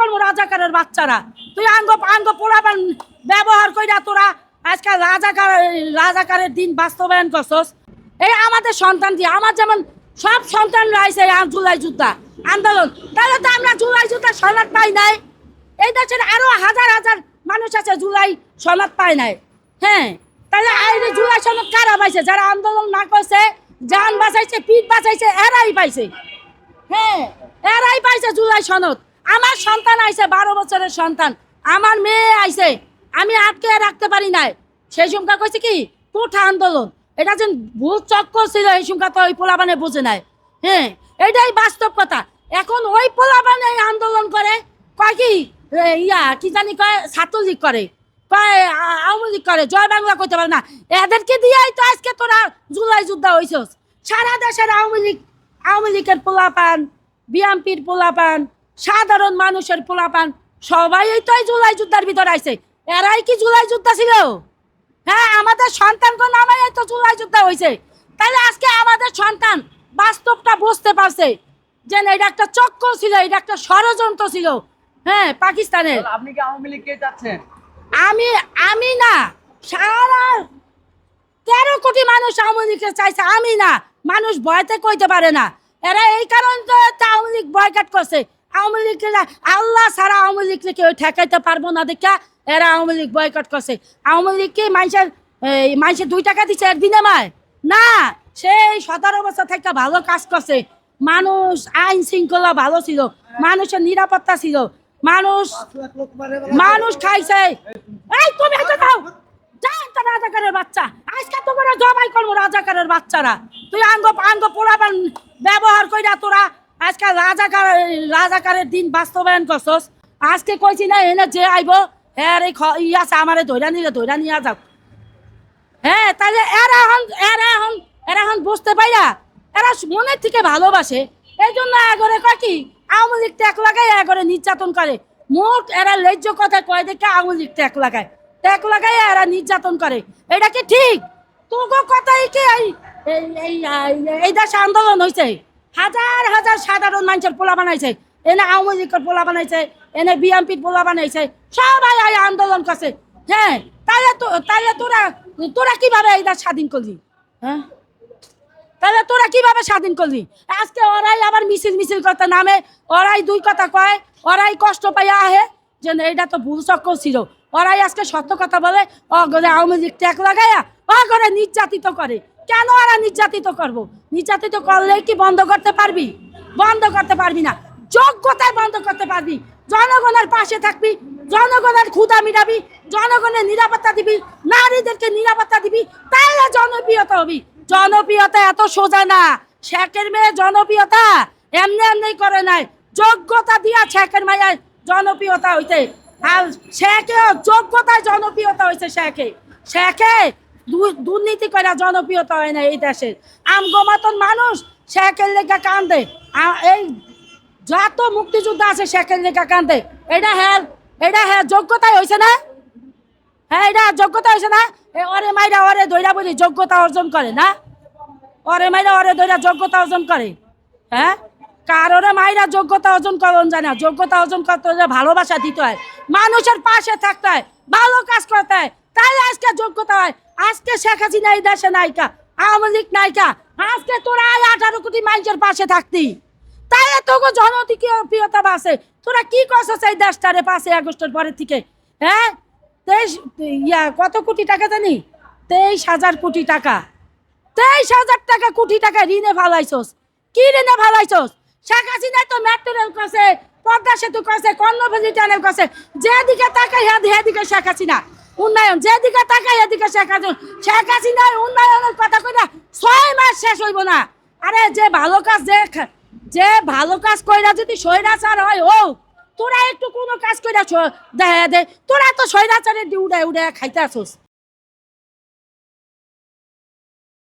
করব রাজাকারের বাচ্চারা। তুই আঙ্গ আঙ্গ পোড়াবেন, ব্যবহার কইরা তোরা আজকাল রাজাকার রাজাকারের দিন বাস্তবায়ন করছস। এই আমাদের সন্তান দিয়ে আমার যেমন সব সন্তান রয়েছে জুলাই যুদ্ধা আন্দোলন। তাহলে তো আমরা জুলাই যুদ্ধা সনদ পাই নাই। এই দেশের আরও হাজার হাজার মানুষ আছে জুলাই সনদ পায় নাই। হ্যাঁ তাহলে যে জুলাই সনদ কারা পাইছে? যারা আন্দোলন না করছে, যান বাঁচাইছে, পিঠ বাঁচাইছে, এরাই পাইছে। হ্যাঁ এরাই পাইছে জুলাই সনদ। আমার সন্তান আইছে, বারো বছরের সন্তান। আমার মেয়ে আইছে, আমি আটকে রাখতে পারি নাই। সেই সংখ্যা কইছে কি? কোঠা আন্দোলন। এটা যে ভূত চক্কর ছিল, এই সংখ্যা তো ওই পোলাবানে বুঝে নাই। হ্যাঁ এটাই বাস্তব কথা। এখন ওই পোলাবানে আন্দোলন করে, কয় কি? ইয়া, কি জানি কয়? ছাত্রলীগ করে। কয় আওয়ামী লীগ করে। জয় বাংলা করতে পারে না। এদেরকে দিয়েই তো আজকে তোরা জুলাই যুদ্ধ হইছস। সারা দেশের আওয়ামী লীগ, আওয়ামী লীগের পোলাপান বিএমপির পোলাপান সাধারণ মানুষের পোলাপান সবাই তো এই জুলাই যুদ্ধের ভিতর আইছে। এরাই কি জুলাই যুদ্ধ ছিল? হ্যাঁ আমাদের সন্তানকে নামাই তো জুলাই যুদ্ধ হয়েছে তাহলে আজকে আমাদের সন্তান বাস্তবটা বুঝতে পারছে যে এটা একটা চক্র ছিল এটা একটা ষড়যন্ত্র ছিল। হ্যাঁ পাকিস্তানের। আপনি কি আওয়ামী লীগকে চাচ্ছেন আমি আমি না সারা তেরো কোটি মানুষ আওয়ামী লীগকে চাইছে আমি না। মানুষ ভয়তে কইতে পারে না। এরা এই কারণে আওয়ামী লীগ বয়কাট করছে। আওয়ামী লীগ আল্লাহ ছাড়া আওয়ামী লীগকে কেউ ঠেকাইতে পারব না দেখা। এরা আওয়ামী লীগ বয়কট করছে। আওয়ামী লীগকে মানুষের, এই, মানুষের দুই টাকা দিচ্ছে এর বিনিময় না সেই সতেরো বছর থেকে ভালো কাজ করছে। মানুষ আইন শৃঙ্খলা ভালো ছিল। মানুষের নিরাপত্তা ছিল। মানুষ মানুষ খাইছে। এই, তুমি এটা দাও যাই তো রাজাকারের বাচ্চা। আজকে তো করে জবাই করব রাজাকারের বাচ্চারা। তুই আঙ্গ আঙ্গ পোড়াবেন ব্যবহার কইরা তোরা আজকে রাজাকার, রাজাকারের দিন বাস্তবায়ন করছস। আজকে কইছি না, এনে যে আইব হ্যাঁ এই ই আছে, আমারে ধৈরা নিলে ধৈরা নিয়ে যাও। হ্যাঁ তাহলে এরা এখন এরা এখন এরা এখন বুঝতে পাইয়া এরা মনের থেকে ভালোবাসে। এই জন্য এগরে কয় কি, আওয়ামী লীগ ট্যাক লাগায় এগরে নির্যাতন করে। মোট এরা লেজ্জ কথা কয় দেখে আওয়ামী লীগ ট্যাক লাগায়। ট্যাক লাগায় এরা নির্যাতন করে। এটা কি ঠিক? তোকে কথাই কি এই, এই- এই দেশে আন্দোলন হয়েছে হাজার হাজার সাধারণ মানুষের পোলা বানাইছে। এনে আওয়ামী লীগের পোলা বানাইছে, এনে বিএমপির পোলা বানাইছে। সবাই এই আন্দোলন করছে। হ্যাঁ তাহলে তো তাহলে তোরা তোরা কীভাবে এই দেশ স্বাধীন করলি? হ্যাঁ? তাহলে তোরা কীভাবে স্বাধীন করলি? আজকে ওরাই আবার মিছিল মিছিল করতে নামে, ওরাই দুই কথা কয়, ওরাই কষ্ট পাইয়া আহে, যে এটা তো ভুল চক্র ছিল। ওরাই আজকে সত্য কথা বলে ও আওয়ামী লীগ ট্যাক লাগাইয়া ও করে নির্যাতিত করে। কেন ওরা নির্যাতিত করব? নির্যাতিত করলে কি বন্ধ করতে পারবি? বন্ধ করতে পারবি না। যোগ্যতায় বন্ধ করতে পারবি। জনগণের পাশে থাকবি, জনগণের ক্ষুদা মিটাবি, জনগণের নিরাপত্তা দিবি, নারীদেরকে নিরাপত্তা দিবি তাহলে জনপ্রিয়তা হবি। জনপ্রিয়তা এত সোজা না। শেখের মেয়ে জনপ্রিয়তা এমনি এমনি করে নাই যোগ্যতা দিয়া শেখের মায়ের জনপ্রিয়তা হইতে। আর শেখে যোগ্যতায় জনপ্রিয়তা হয়েছে শেখে। শেখে দুর্নীতি করে জনপ্রিয়তা হয় না এই দেশের। আমগমাতন মানুষ শেখের লেখা কান্দে। এই যত মুক্তিযোদ্ধা আছে শেখের লেখা কান্দে। এটা হ্যাঁ এটা হ্যাঁ যোগ্যতাই হয়েছে না? হ্যাঁ এটা যোগ্যতা হয়েছে না? অরে মাইরা অরে দৈরা বলি যোগ্যতা অর্জন করে না? অরে মাইরা অরে দৈরা যোগ্যতা অর্জন করে। হ্যাঁ? কারোরে মাইরা যোগ্যতা অর্জন করন যায় না। যোগ্যতা অর্জন করতে হলে ভালোবাসা দিতে হয়। মানুষের পাশে থাকতে হয়। ভালো কাজ করতে হয়। তাহলে আজকে যোগ্যতা হয়। আজকে শেখ হাসিনা এই দেশে নায়িকা, আওয়ামী লীগ নায়িকা, আজকে তোরা আয় আঠারো কোটি মানুষের পাশে থাকতি। তাহলে তোকে জনপ্রিয়তা বাসে, তোরা কি করছিস এই দেশটারে পাঁচই আগস্টের পরের থেকে? হ্যাঁ? তেইশ, ইয়া, কত কোটি টাকা জানি? তেইশ হাজার কোটি টাকা। তেইশ হাজার টাকা কোটি টাকা ঋণে ফালাইছস। কি ঋণে ফালাইছস? শেখ হাসিনা তো মেট্রো রেল করছে, পদ্মা সেতু করছে, কর্ণফুলি টানেল করছে। যেদিকে তাকাই সেদিকে শেখ হাসিনা। উন্নয়ন, যেদিকে তাকাই এদিকে শেখ হাসিনা। শেখ হাসিনার উন্নয়নের কথা কইরা ছয় মাস শেষ হইব না। আরে যে ভালো কাজ দেখ, যে ভালো কাজ কইরা যদি সৈরাচার হয়, ও, তোরা একটু কোনো কাজ কইরা দেখা দে তোরা তো স্বৈরাচারের দিয়ে উড়ে উড়ায় খাইতে আসোস।